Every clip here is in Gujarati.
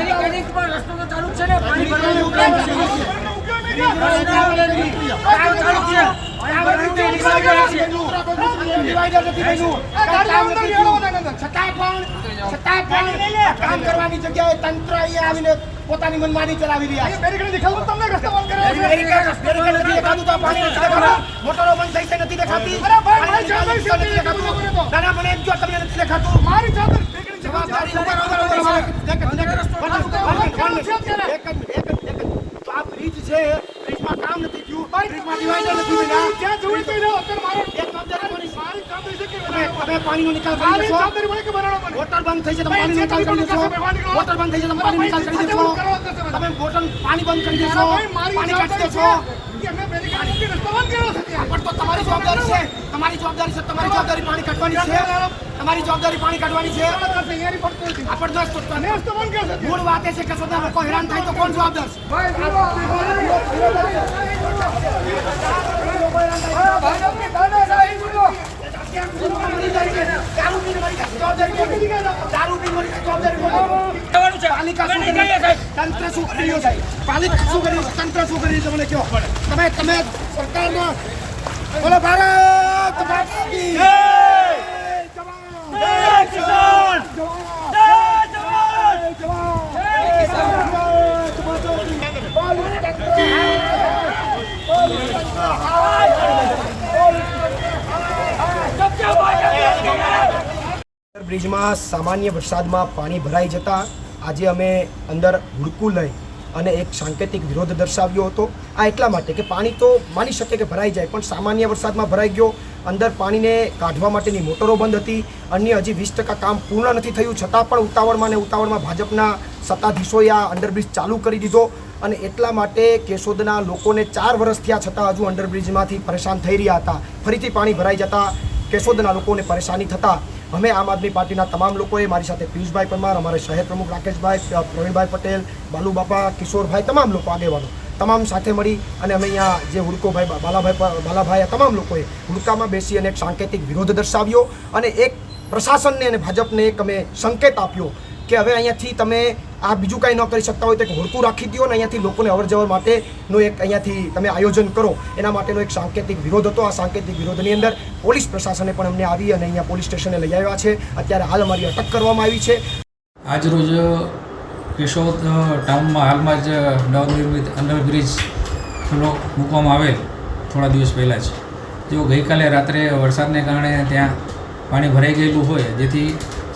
સરકારી રસ્તો તો ચાલુ છે ડિવાઈડર નથી બન્યું. કામ નથી થયું. છતાંય પણ છતાંય પણ કામ કરવાની જગ્યાએ તંત્ર અહીંયા આવીને પોતાની મનમાની ચલાવી રહ્યા છે બેરીકેડ તો નથી દેખાતું. મોટરો બંધ થઈ છે નથી દેખાતી. ના, ના, મને એમ તમને નથી દેખાતું જવાબદારી ઉપર. એક જ એક એક તો આ બ્રિજ છે બ્રિજમાં કામ નથી થયું બ્રિજમાં ડિવાઈડર નથી બન્યા. કોની છે? તમે તમે પાણીનો નિકાલ કરી દેશો બંધ થઈ છે તમે પાણીનો નિકાલ કરી દેશો મોટર બંધ થઈ છે તમે પાણીનો નિકાલ કરી દેશો તમે મોટર પાણી બંધ કરી દેશો પાણી કાઢી દેશો પણ તો તમારી જવાબદારી છે તમારી જવાબદારી છે તમારી જવાબદારી પાણી કાઢવાની છે તમારી જવાબદારી પાણી કાઢવાની છે આ પણ દસ તો મૂળ વાત એ છે કે સદા લોકો હેરાન થાય તો કોણ જવાબદાર છે દારૂ પીને મારી જવાબદારી કોની? દારૂ પીને મારી જવાબદારી કોની? જવાનું છે પાલિકા અમે શું નહીં કરી જઈએ સાહેબ તંત્ર શું કરી રહ્યું છે પાલિકા શું કરી રહ્યું છે? તંત્ર શું કરી રહ્યું છે મને કહો તમે તમે સરકારનો બોલો ભારત માતા કી જય! જવાન! બ્રિજમાં સામાન્ય વરસાદમાં પાણી ભરાઈ જતા આજે અમે અંદર હુડકું લઈ અને એક સાંકેતિક વિરોધ દર્શાવ્યો હતો. આ એટલા માટે કે પાણી તો માની શકે કે ભરાઈ જાય, પણ સામાન્ય વરસાદમાં ભરાઈ ગયો. અંદર પાણીને કાઢવા માટેની મોટરો બંધ હતી. અન્ય હજી વીસ ટકા કામ પૂર્ણ નથી થયું. છતાં પણ ઉતાવળમાં ને ઉતાવળમાં ભાજપના સત્તાધીશોએ આ અંડરબ્રિજ ચાલુ કરી દીધો. અને એટલા માટે કેશોદના લોકોને ચાર વર્ષ થયા છતાં હજુ અંડરબ્રિજમાંથી પરેશાન થઈ રહ્યા હતા. ફરીથી પાણી ભરાઈ જતા કેશોદના લોકોને પરેશાની થતા અમે આમ આદમી પાર્ટીના તમામ લોકોએ, મારી સાથે પિયુષભાઈ પરમાર, અમારે શહેર પ્રમુખ રાકેશભાઈ પ્રવીણભાઈ પટેલ બાલુબાપા કિશોરભાઈ, તમામ લોકો આગેવાનો, તમામ સાથે મળી અને અમે અહીંયા જે હુડકોભાઈ બાલાભાઈ બાલાભાઈ તમામ લોકોએ હુડકામાં બેસી અને એક સાંકેતિક વિરોધ દર્શાવ્યો અને એક પ્રશાસનને અને ભાજપને એક અમે સંકેત આપ્યો કે હવે અહીંયાથી તમે આ બીજું કાંઈ ન કરી શકતા હોય તો એક હોડકું રાખી દો અને અહીંયાથી લોકોને અવર જવર માટેનું એક અહીંયાથી તમે આયોજન કરો. એના માટેનો એક સાંકેતિક વિરોધ હતો. આ સાંકેતિક વિરોધની અંદર પોલીસ પ્રશાસને પણ અમને આવી અને અહીંયા પોલીસ સ્ટેશને લઈ આવ્યા છે. અત્યારે હાલ અમારી અટક કરવામાં આવી છે. આજરોજ કેશોદ ટાઉનમાં હાલમાં જ નવનિર્મિત અંડરબ્રિજ ખુલ્લો મૂકવામાં આવેલ થોડા દિવસ પહેલાં જ. જો ગઈકાલે રાત્રે વરસાદને કારણે ત્યાં પાણી ભરાઈ ગયેલું હોય, જેથી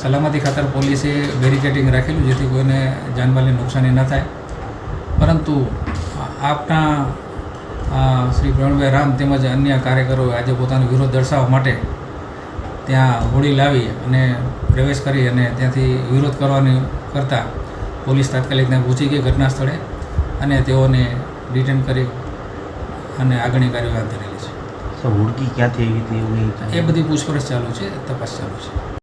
સલામતી ખાતર પોલીસે બેરિકેડિંગ રાખેલું જેથી કોઈને જાનમાલની નુકસાની ન થાય. પરંતુ આપના શ્રી પ્રવીણભાઈ રામ તેમજ અન્ય કાર્યકરોએ આજે પોતાનો વિરોધ દર્શાવવા માટે ત્યાં હોડી લાવી અને પ્રવેશ કરી અને ત્યાંથી વિરોધ કરવાની કરતાં પોલીસ તાત્કાલિક ત્યાં પહોંચી ગઈ ઘટના સ્થળે અને તેઓને ડિટેન કરી અને આગળની કાર્યવાહી હાથ ધરેલી છે. હુડકી ક્યાંથી આવી હતી એ બધી પૂછપરછ ચાલુ છે તપાસ ચાલુ છે.